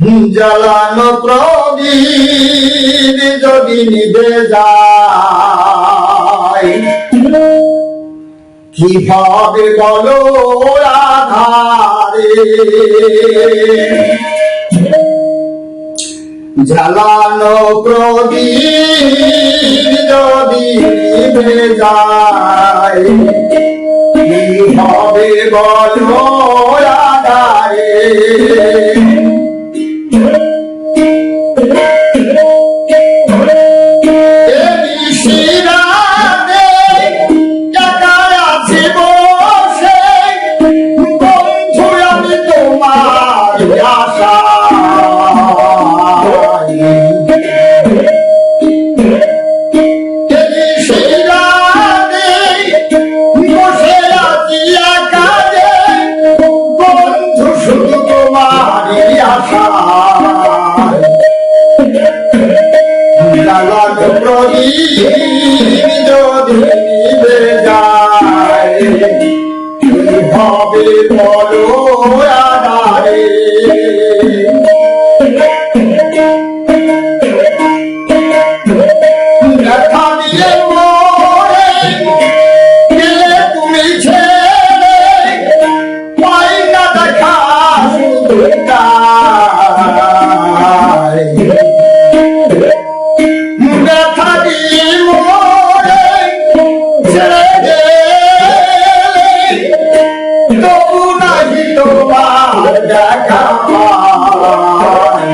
জ্বালানো প্রবীর যদি নিবে যায়। কি হবে বলো আধারে জ্বালানো প্রদীপ যদি নিবে যায়। কি হবে বলো হবে বলো আধারে। ব্যথা দিয়ে তুমি ছেড়ে পাই না দেখা আমি তোমার দেখা পাই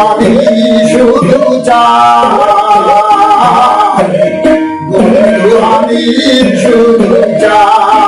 আমি শুধু চাই। আমি শুধু চাই